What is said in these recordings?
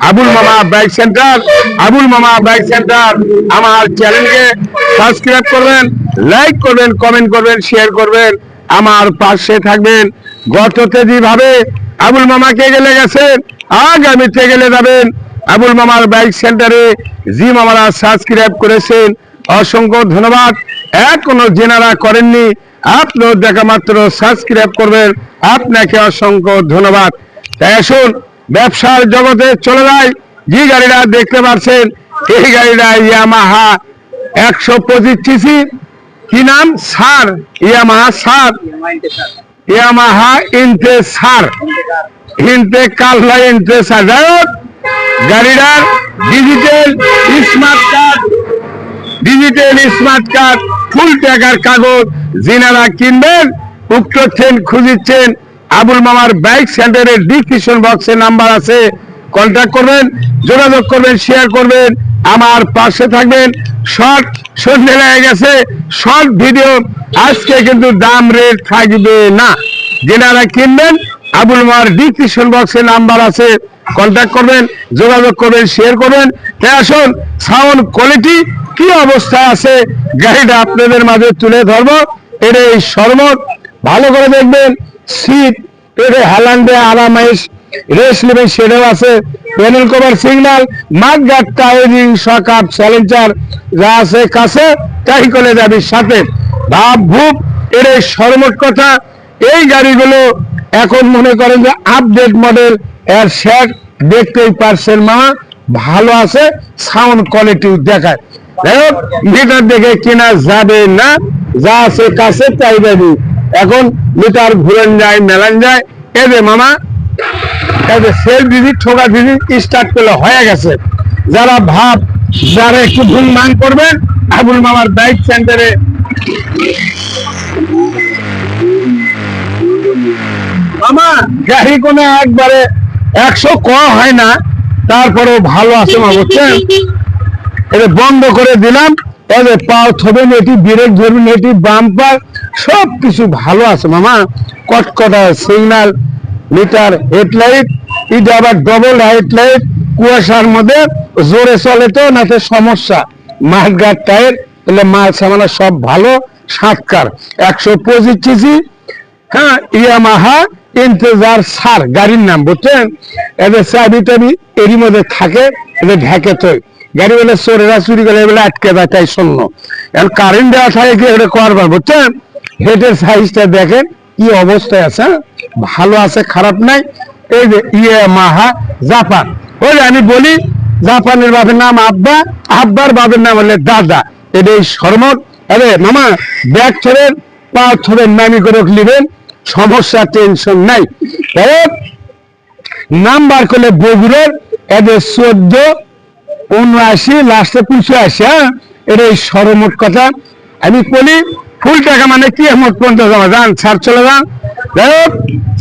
আবুল মামা bike centre, Abul মামা bike centre. আমার চ্যানেলকে সাবস্ক্রাইব করবেন, লাইক করবেন, কমেন্ট করবেন, শেয়ার করবেন। আমার পাশে থাকবেন গততে যেভাবে আবুল মামাকে গেলে গেছেন? আগামীতে গেলে যাবেন। আবুল মামার বাইক সেন্টারে জি মামারা সাবস্ক্রাইব করেছেন। অসংখ্য ধন্যবাদ। এখনও জেনারা করেননি। আপনিও দেখা মাত্র সাবস্ক্রাইব করবেন। আপনাকে অসংখ্য ধন্যবাদ। তাই আসুন ব্যবসার জগতে চলে যায়। যে গাড়িটা দেখতে পাচ্ছেন, এই গাড়িটা ইয়ামাহা একশো পঁচিশ সিসি। কি নাম? সার ইয়ামাহা সার ইয়ামাহা ইন্টে সার ইন্টে কাললা ইন্টে সার গাড়িটার digital smart card digital smart card full টাকার কাগজ। যিনারা কিনবেন, উক্ত খুঁজিচ্ছেন আবুল মামার বাইক সেন্টারের ডিসক্রিপশন বক্সে নাম্বার আছে। কন্ট্যাক্ট করবেন, যোগাযোগ করবেন শেয়ার করবেন। আমার পাশে থাকবেন। শর্ট সন্ধে লেগে গেছে। Short video. আজকে কিন্তু দাম রেট থাকবে না। যেনারা কিনবেন, আবুল মামার ডিসক্রিপশন বক্সে নাম্বার আছে। কন্ট্যাক্ট করবেন, যোগাযোগ করবেন শেয়ার করবেন। আসুন সাউন্ড কোয়ালিটি কি অবস্থা আছে, গাড়িটা আপনাদের মাঝে তুলে ধরবো। এর এই শরমত ভালো করে দেখবেন। সিট এর হালান্ডে আরামাইশ রেস নেবেন, সেটাও আছে। প্যানেল কভার সিগন্যাল মাঠঘাট টায়ারিং সকাপ, চ্যালেঞ্জার, যা আছে কাছে, তাই করে যাবি সাথে। ভাব, ভুপ এর এই কথা। এই গাড়িগুলো এখন মনে করেন যে আপডেট মডেল এর শেক দেখতেই পারছেন মা, ভালো আছে সাউন্ড কোয়ালিটি দেখায়। যাই হোক মিটার দেখে কেনা যাবে না, যা আছে কাছে, তাই যাবি। এখন মিটার ঘুরেন যায়, মেলান যায়। এবে মামা এবে সেল দিদি ঠোকা দিদি স্টার্ট করলে হয়ে গেছে। যারা ভাব, যারা একটু ভুল মান করবেন আবুল মামার বাইক সেন্টারে মামা, গাড়ি কোনো একবারে একশো ক হয় না, তারপরেও ভালো আছে মা, বুঝছেন? এটা বন্ধ করে দিলাম। এদের পাও থবেন এটি ব্রেক ধরবেন এটি বাম্পার সব কিছু ভালো আছে মামা। কটকটা সিগনাল মিটার হেডলাইট, এটা আবার ডবল হেডলাইট কুয়াশার মধ্যে জোরে চলে তো, নাতে সমস্যা। মাঠঘাট টায়ার তাহলে মাল সামানা সব ভালো, সাতকার। একশো পঁচিশ সিসি হ্যাঁ ইয়ামাহা, ইন্তেজার সার, গাড়ির নাম, বুঝছেন? এদের চাবি টাবি এরই মধ্যে থাকে, এদের ঢেকে তো গাড়ি বলে চুরি করে বলে আটকে দেয়, তাই শূন্য। এখন কারেন্ট দেওয়া থাকে কি এটা করবার বুঝছেন? হেডের সাইজটা দেখেন, কি অবস্থায় আছে হ্যাঁ? ভালো আছে, খারাপ নাই। এই যে ইয়ে মাহা জাপান। ওই আমি বলি, জাপানের বাপের নাম আব্বা, আব্বার বাপের নাম হলে দাদা। এটা এই শরমত আরে মামা, ব্যাগ ছেড়ে পা ছড়ে নামি করে নিবেন সমস্যা টেনশন নাই। নাম্বার করলে বগুড়ের, এদের চোদ্দ উনআশি লাস্টে পঁচাশি হ্যাঁ? এটা এই সরমোট কথা। আমি বলি, ফুল টাকা মানে কি? মোট পঞ্চাশ টাকা যান ছাড় চলে যান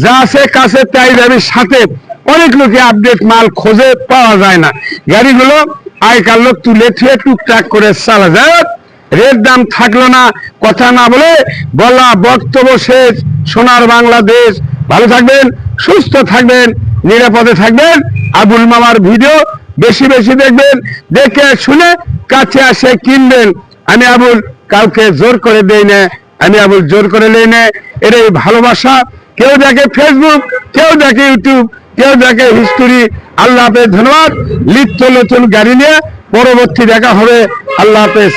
যা আছে, কাছে, তাই যাবে, সাথে অনেক লোকে আপডেট মাল খোঁজে পাওয়া যায় না। গাড়িগুলো আগেকার লোক তুলে থুয়ে টুকটাক করে চালা। যায় রেট দাম থাকল না, কথা না বলে বলা বক্তব্য শেষ। সোনার বাংলাদেশ, ভালো থাকবেন, সুস্থ থাকবেন, নিরাপদে থাকবেন। আবুল মামার ভিডিও বেশি বেশি দেখবেন, দেখে শুনে কাছে আসে কিনবেন। আমি আবুল কাউকে জোর করে দেই না, আমি আবুল জোর করে নেই না। এর এই ভালোবাসা। কেউ দেখে ফেসবুক কেউ দেখে ইউটিউব কেউ দেখে হিস্টোরি আল্লাহ হাফেজ, ধন্যবাদ। লিপ্ত নতুন গাড়ি নিয়ে পরবর্তী দেখা হবে। আল্লাহ হাফেজ।